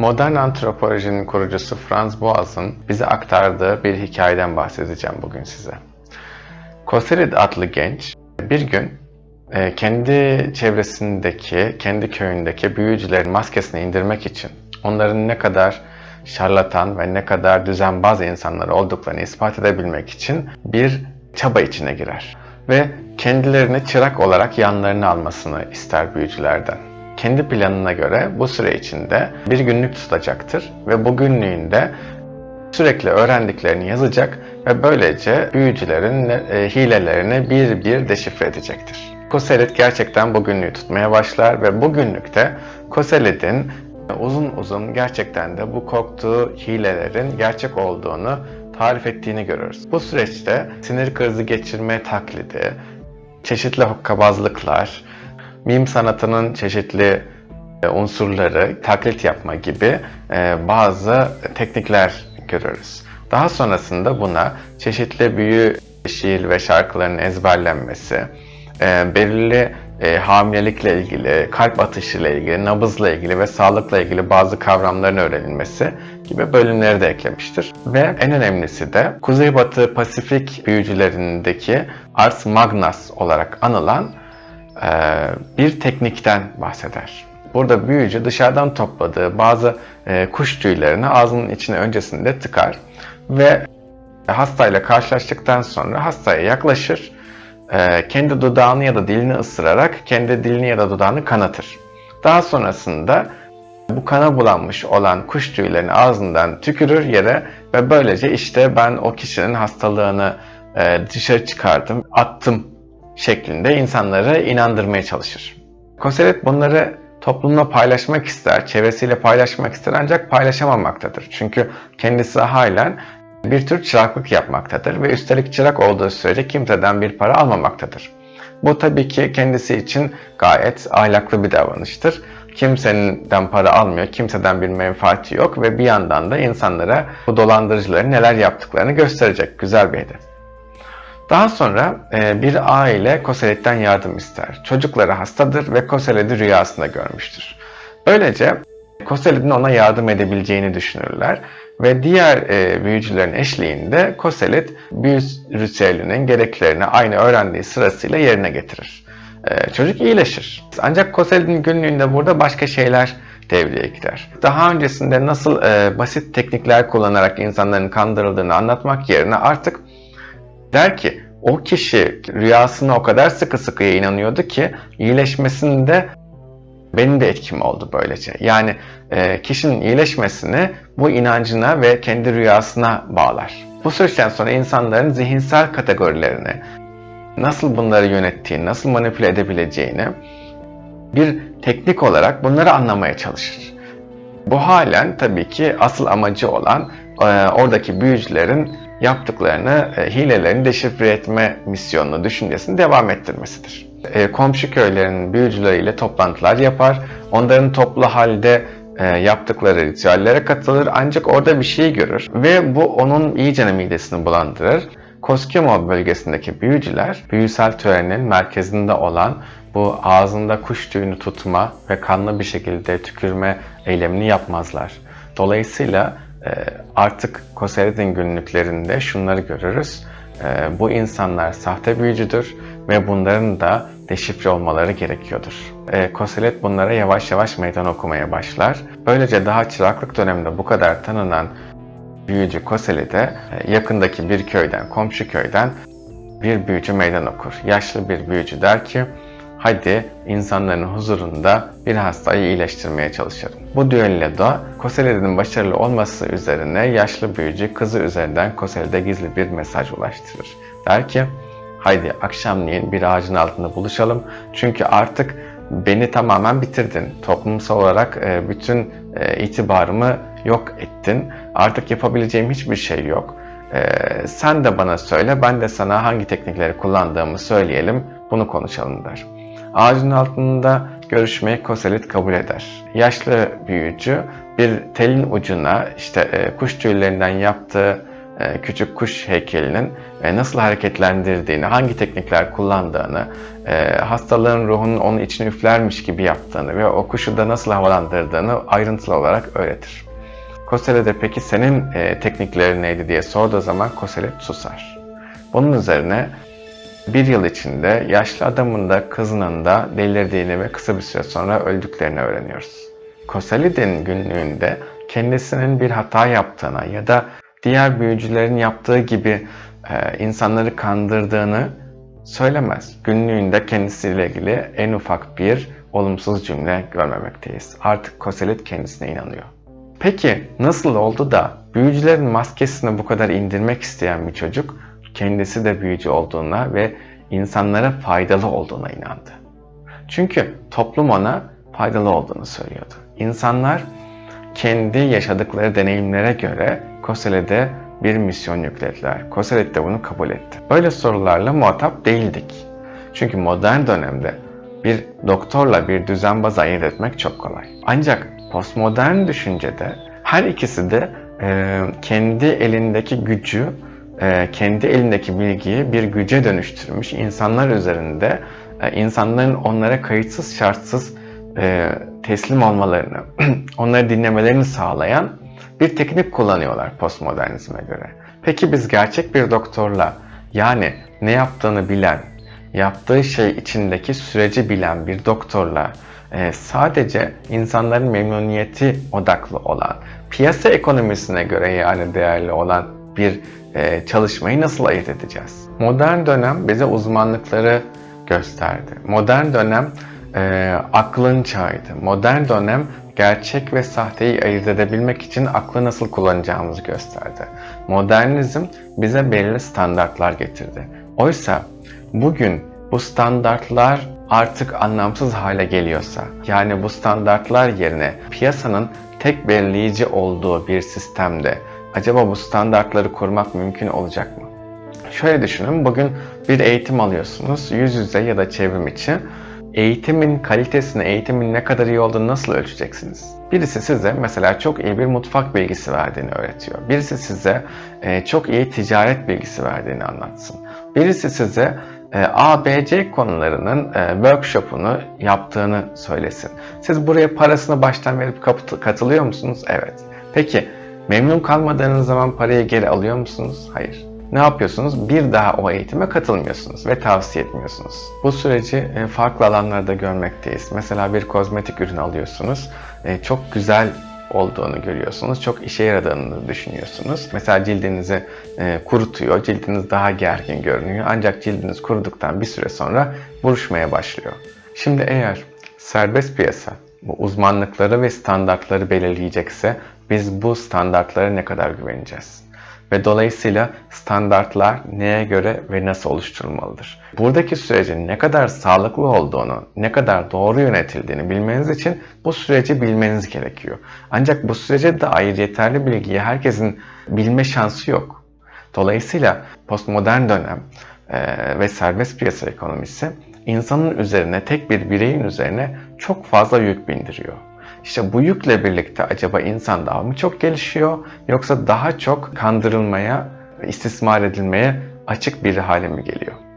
Modern antropolojinin kurucusu Franz Boas'ın bize aktardığı bir hikayeden bahsedeceğim bugün size. Koserid adlı genç bir gün e, kendi çevresindeki, kendi köyündeki büyücülerin maskesini indirmek için onların ne kadar şarlatan ve ne kadar düzenbaz insanlar olduklarını ispat edebilmek için bir çaba içine girer. Ve kendilerini çırak olarak yanlarına almasını ister büyücülerden. Kendi planına göre bu süre içinde bir günlük tutacaktır ve bu günlüğünde sürekli öğrendiklerini yazacak ve böylece büyücülerin e, hilelerini bir bir deşifre edecektir. Koselit gerçekten bu günlüğü tutmaya başlar ve bu günlükte Koselit'in uzun uzun gerçekten de bu korktuğu hilelerin gerçek olduğunu tarif ettiğini görürüz. Bu süreçte sinir krizi geçirme taklidi, çeşitli hokkabazlıklar, mim sanatının çeşitli e, unsurları taklit yapma gibi e, bazı teknikler görürüz. Daha sonrasında buna çeşitli büyü, şiir ve şarkıların ezberlenmesi, e, belirli hamilelikle ilgili, kalp atışıyla ilgili, nabızla ilgili ve sağlıkla ilgili bazı kavramların öğrenilmesi gibi bölümleri de eklemiştir. Ve en önemlisi de Kuzeybatı Pasifik büyücülerindeki Ars Magnas olarak anılan bir teknikten bahseder. Burada büyücü dışarıdan topladığı bazı kuş tüylerini ağzının içine öncesinde tıkar ve hastayla karşılaştıktan sonra hastaya yaklaşır, kendi dudağını ya da dilini ısırarak kendi dilini ya da dudağını kanatır. Daha sonrasında bu kana bulanmış olan kuş tüylerini ağzından tükürür yere ve böylece işte ben o kişinin hastalığını dışarı çıkardım, attım şeklinde insanları inandırmaya çalışır. Koselet bunları toplumla paylaşmak ister, çevresiyle paylaşmak ister ancak paylaşamamaktadır. Çünkü kendisi halen bir tür çıraklık yapmaktadır ve üstelik çırak olduğu sürece kimseden bir para almamaktadır. Bu tabii ki kendisi için gayet ahlaklı bir davranıştır. Kimseden para almıyor, kimseden bir menfaati yok ve bir yandan da insanlara bu dolandırıcıların neler yaptıklarını gösterecek güzel bir hedef. Daha sonra e, bir aile Koselet'ten yardım ister. Çocukları hastadır ve Koselet'i rüyasında görmüştür. Böylece Koselet'in ona yardım edebileceğini düşünürler ve diğer e, büyücülerin eşliğinde Koselet büyü ritüelinin gereklerini aynı öğrendiği sırasıyla yerine getirir. E, çocuk iyileşir. Ancak Koselet'in günlüğünde burada başka şeyler devreye girer. Daha öncesinde nasıl e, basit teknikler kullanarak insanların kandırıldığını anlatmak yerine artık Der ki o kişi rüyasına o kadar sıkı sıkıya inanıyordu ki iyileşmesinde benim de etkim oldu böylece. Yani e, kişinin iyileşmesini bu inancına ve kendi rüyasına bağlar. Bu süreçten sonra insanların zihinsel kategorilerini, nasıl bunları yönettiğini, nasıl manipüle edebileceğini bir teknik olarak bunları anlamaya çalışır. Bu halen tabii ki asıl amacı olan e, oradaki büyücülerin yaptıklarını, e, hilelerini deşifre etme misyonunu, düşüncesini devam ettirmesidir. E, komşu köylerin büyücüleriyle toplantılar yapar, onların toplu halde e, yaptıkları ritüellere katılır ancak orada bir şey görür ve bu onun iyicene midesini bulandırır. Koskemo bölgesindeki büyücüler büyüsel törenin merkezinde olan bu ağzında kuş tüyünü tutma ve kanlı bir şekilde tükürme eylemini yapmazlar. Dolayısıyla artık Koserid'in günlüklerinde şunları görürüz. Ee, bu insanlar sahte büyücüdür ve bunların da deşifre olmaları gerekiyordur. Ee, Koselet bunlara yavaş yavaş meydan okumaya başlar. Böylece daha çıraklık döneminde bu kadar tanınan büyücü Koselet'e e, yakındaki bir köyden, komşu köyden bir büyücü meydan okur. Yaşlı bir büyücü der ki, hadi insanların huzurunda bir hastayı iyileştirmeye çalışalım. Bu düelloda da Koseli'nin başarılı olması üzerine yaşlı büyücü kızı üzerinden Koseli'de gizli bir mesaj ulaştırır. Der ki, haydi akşamleyin bir ağacın altında buluşalım çünkü artık beni tamamen bitirdin. Toplumsal olarak e, bütün e, itibarımı yok ettin. Artık yapabileceğim hiçbir şey yok. E, sen de bana söyle, ben de sana hangi teknikleri kullandığımı söyleyelim, bunu konuşalım der. Ağacın altında görüşmeyi Koselit kabul eder. Yaşlı büyücü bir telin ucuna işte e, kuş tüylerinden yaptığı e, küçük kuş heykelinin e, nasıl hareketlendirdiğini, hangi teknikler kullandığını, e, hastalığın ruhunun onun içine üflermiş gibi yaptığını ve o kuşu da nasıl havalandırdığını ayrıntılı olarak öğretir. Kosele de peki senin e, tekniklerin neydi diye sorduğu zaman Kosele susar. Bunun üzerine bir yıl içinde yaşlı adamın da kızının da delirdiğini ve kısa bir süre sonra öldüklerini öğreniyoruz. Koseli'nin günlüğünde kendisinin bir hata yaptığına ya da diğer büyücülerin yaptığı gibi e, insanları kandırdığını söylemez. Günlüğünde kendisiyle ilgili en ufak bir olumsuz cümle görmemekteyiz. Artık Koselit kendisine inanıyor. Peki nasıl oldu da büyücülerin maskesini bu kadar indirmek isteyen bir çocuk kendisi de büyücü olduğuna ve insanlara faydalı olduğuna inandı. Çünkü toplum ona faydalı olduğunu söylüyordu. İnsanlar kendi yaşadıkları deneyimlere göre Kosele'de bir misyon yüklediler. Koselet de bunu kabul etti. Böyle sorularla muhatap değildik. Çünkü modern dönemde bir doktorla bir düzenbaz ayırt etmek çok kolay. Ancak postmodern düşüncede her ikisi de e, kendi elindeki gücü, kendi elindeki bilgiyi bir güce dönüştürmüş insanlar üzerinde e, insanların onlara kayıtsız şartsız e, teslim olmalarını, onları dinlemelerini sağlayan bir teknik kullanıyorlar postmodernizme göre. Peki biz gerçek bir doktorla yani ne yaptığını bilen, yaptığı şey içindeki süreci bilen bir doktorla e, sadece insanların memnuniyeti odaklı olan, piyasa ekonomisine göre yani değerli olan bir e, çalışmayı nasıl ayırt edeceğiz? Modern dönem bize uzmanlıkları gösterdi. Modern dönem e, aklın çağıydı. Modern dönem gerçek ve sahteyi ayırt edebilmek için aklı nasıl kullanacağımızı gösterdi. Modernizm bize belirli standartlar getirdi. Oysa bugün bu standartlar artık anlamsız hale geliyorsa, yani bu standartlar yerine piyasanın tek belirleyici olduğu bir sistemde acaba bu standartları kurmak mümkün olacak mı? Şöyle düşünün, bugün bir eğitim alıyorsunuz, yüz yüze ya da çevrim içi. Eğitimin kalitesini, eğitimin ne kadar iyi olduğunu nasıl ölçeceksiniz? Birisi size mesela çok iyi bir mutfak bilgisi verdiğini öğretiyor. Birisi size e, çok iyi ticaret bilgisi verdiğini anlatsın. Birisi size e, ABC konularının e, workshop'unu yaptığını söylesin. Siz buraya parasını baştan verip katılıyor musunuz? Evet. Peki memnun kalmadığınız zaman parayı geri alıyor musunuz? Hayır ne yapıyorsunuz? Bir daha o eğitime katılmıyorsunuz ve tavsiye etmiyorsunuz. Bu süreci e, farklı alanlarda görmekteyiz. Mesela bir kozmetik ürün alıyorsunuz. E, çok güzel olduğunu görüyorsunuz. Çok işe yaradığını düşünüyorsunuz. Mesela cildinizi e, kurutuyor. Cildiniz daha gergin görünüyor. Ancak cildiniz kuruduktan bir süre sonra buruşmaya başlıyor. Şimdi eğer serbest piyasa uzmanlıkları ve standartları belirleyecekse biz bu standartlara ne kadar güveneceğiz? ve dolayısıyla standartlar neye göre ve nasıl oluşturulmalıdır? Buradaki sürecin ne kadar sağlıklı olduğunu, ne kadar doğru yönetildiğini bilmeniz için bu süreci bilmeniz gerekiyor. Ancak bu sürece dair yeterli bilgiyi herkesin bilme şansı yok. Dolayısıyla postmodern dönem ve serbest piyasa ekonomisi insanın üzerine, tek bir bireyin üzerine çok fazla yük bindiriyor. İşte bu yükle birlikte acaba insan daha mı çok gelişiyor yoksa daha çok kandırılmaya, istismar edilmeye açık bir hale mi geliyor?